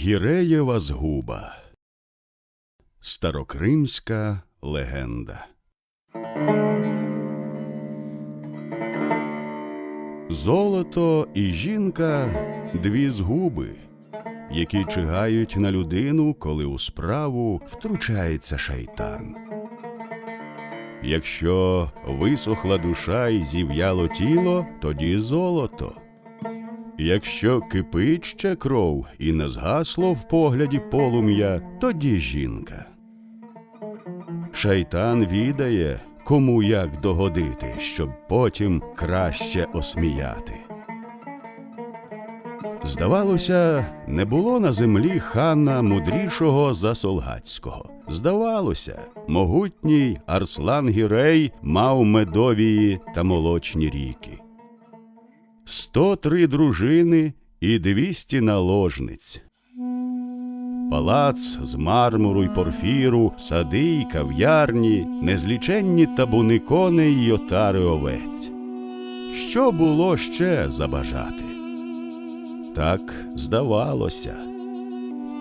Гіреєва згуба. Старокримська легенда. Золото і жінка дві згуби, які чигають на людину, коли у справу втручається шайтан. Якщо висохла душа і зів'яло тіло, тоді золото. Якщо кипить ще кров і не згасло в погляді полум'я, тоді жінка. Шайтан відає, кому як догодити, щоб потім краще осміяти. Здавалося, не було на землі хана мудрішого за Солгацького. Здавалося, могутній Арслан Гірей мав медовії та молочні ріки. Сто три дружини і двісті наложниць. Палац з мармуру й порфіру, сади й кав'ярні, незліченні табуни коней й отари овець. Що було ще забажати? Так здавалося.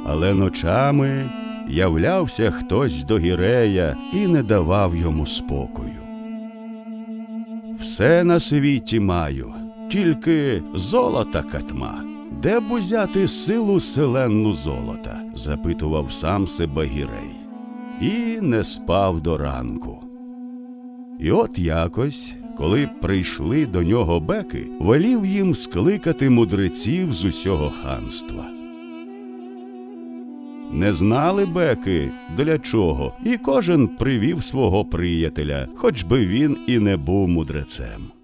Але ночами являвся хтось до гірея і не давав йому спокою. Все на світі маю, тільки золота катма. Де б узяти силу селенну золота? запитував сам себе гірей. І не спав до ранку. І от якось, коли прийшли до нього беки, велів їм скликати мудреців з усього ханства. Не знали беки, для чого, і кожен привів свого приятеля, хоч би він і не був мудрецем.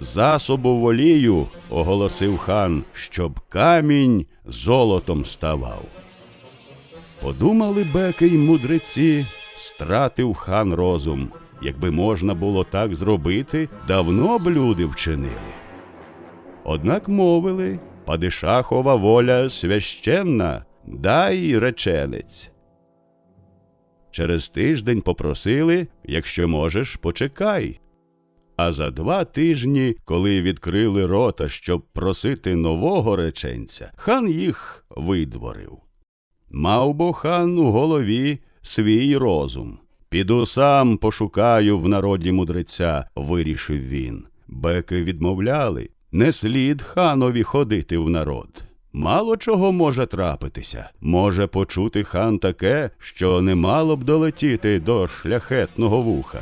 Засобу волію, оголосив хан, щоб камінь золотом ставав. Подумали беки й мудреці, стратив хан розум. Якби можна було так зробити, давно б люди вчинили. Однак мовили Падишахова воля священна, дай реченець. Через тиждень попросили, якщо можеш, почекай. А за два тижні, коли відкрили рота, щоб просити нового реченця, хан їх видворив. Мав бо хан у голові свій розум. Піду сам пошукаю в народі мудреця, вирішив він. Беки відмовляли, не слід ханові ходити в народ. Мало чого може трапитися. Може почути хан таке, що не мало б долетіти до шляхетного вуха.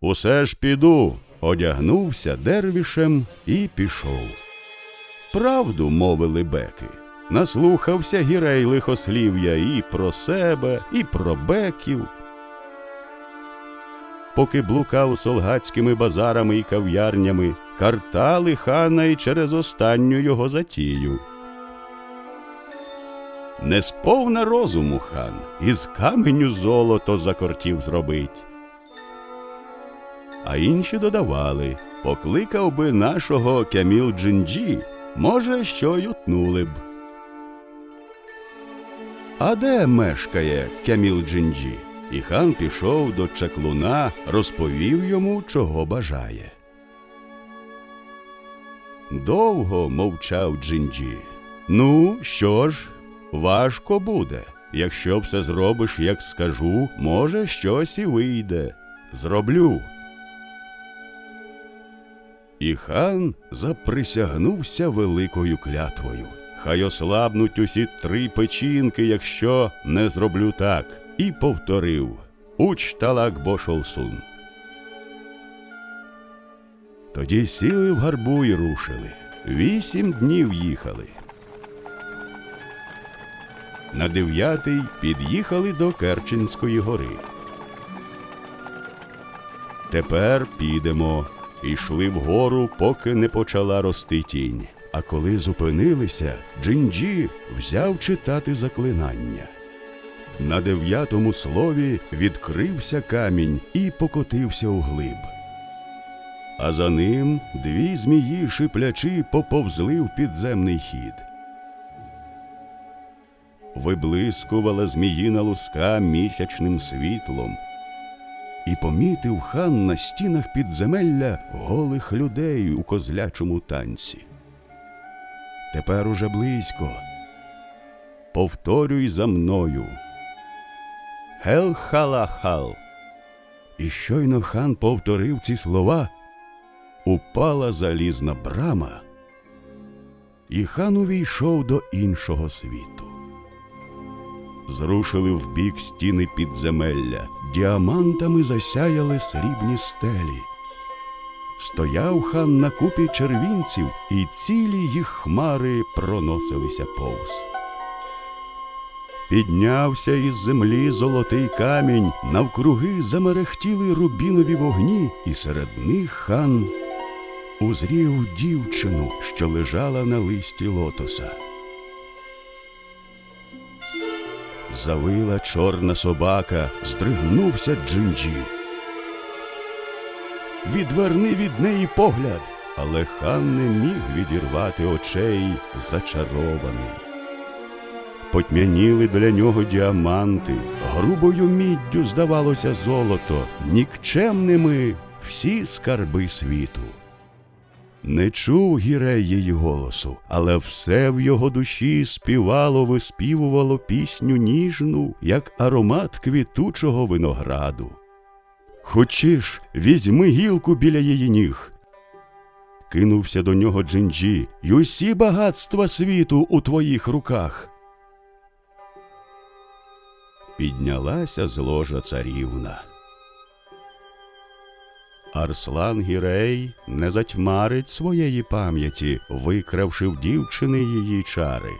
Усе ж піду, одягнувся дервішем і пішов. Правду мовили беки. Наслухався гірей лихослів'я і про себе, і про беків. Поки блукав солгацькими базарами і кав'ярнями, картали хана й через останню його затію. Не сповна розуму хан, із каменю золото закортів зробить. А інші додавали покликав би нашого Кяміл Джинджі, може, що й утнули б. А де мешкає Кяміл Джинджі? І хан пішов до чаклуна, розповів йому, чого бажає. Довго мовчав Джинджі. Ну, що ж, важко буде. Якщо все зробиш, як скажу, може, щось і вийде. Зроблю. І хан заприсягнувся великою клятвою. Хай ослабнуть усі три печінки, якщо не зроблю так, і повторив Уч талак бошолсун. Тоді сіли в гарбу і рушили. Вісім днів їхали. На дев'ятий під'їхали до Керченської гори. Тепер підемо. Ішли вгору, поки не почала рости тінь. А коли зупинилися, Джинджі взяв читати заклинання. На дев'ятому слові відкрився камінь і покотився углиб. А за ним дві змії шиплячи поповзли в підземний хід. Виблискувала зміїна луска місячним світлом. І помітив хан на стінах підземелля голих людей у козлячому танці. тепер уже близько. Повторюй за мною. Хел-халахал. І щойно хан повторив ці слова, упала залізна брама, і хан увійшов до іншого світу. Зрушили вбік стіни підземелля, діамантами засяяли срібні стелі. Стояв хан на купі червінців, і цілі їх хмари проносилися повз. Піднявся із землі золотий камінь, навкруги замерехтіли рубінові вогні, і серед них хан узрів дівчину, що лежала на листі лотоса. Завила чорна собака, здригнувся Джинджі. Відверни від неї погляд, але хан не міг відірвати очей зачарований. Потьмяніли для нього діаманти, грубою міддю здавалося золото, нікчемними всі скарби світу. Не чув гірей її голосу, але все в його душі співало, виспівувало пісню ніжну, як аромат квітучого винограду. Хочеш, візьми гілку біля її ніг. Кинувся до нього Джинджі, й усі багатства світу у твоїх руках. Піднялася з ложа царівна. Арслан Гірей не затьмарить своєї пам'яті, викравши в дівчини її чари.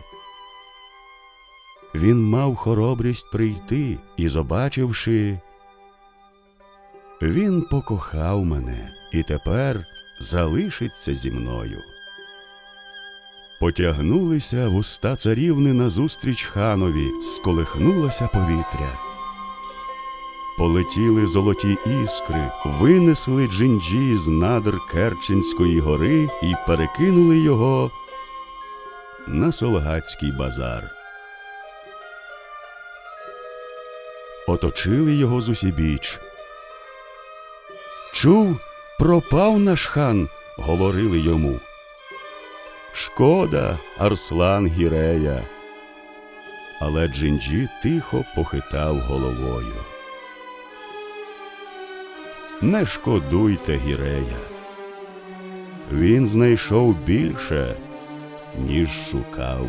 Він мав хоробрість прийти і, побачивши, він покохав мене і тепер залишиться зі мною. Потягнулися вуста царівни назустріч ханові, сколихнулося повітря. Полетіли золоті іскри, винесли джинджі з надр Керченської гори і перекинули його на Солгацький базар. Оточили його зусібіч. Чув, пропав наш хан, говорили йому. Шкода, Арслан Гірея. Але Джинджі тихо похитав головою. Не шкодуйте гірея. Він знайшов більше, ніж шукав.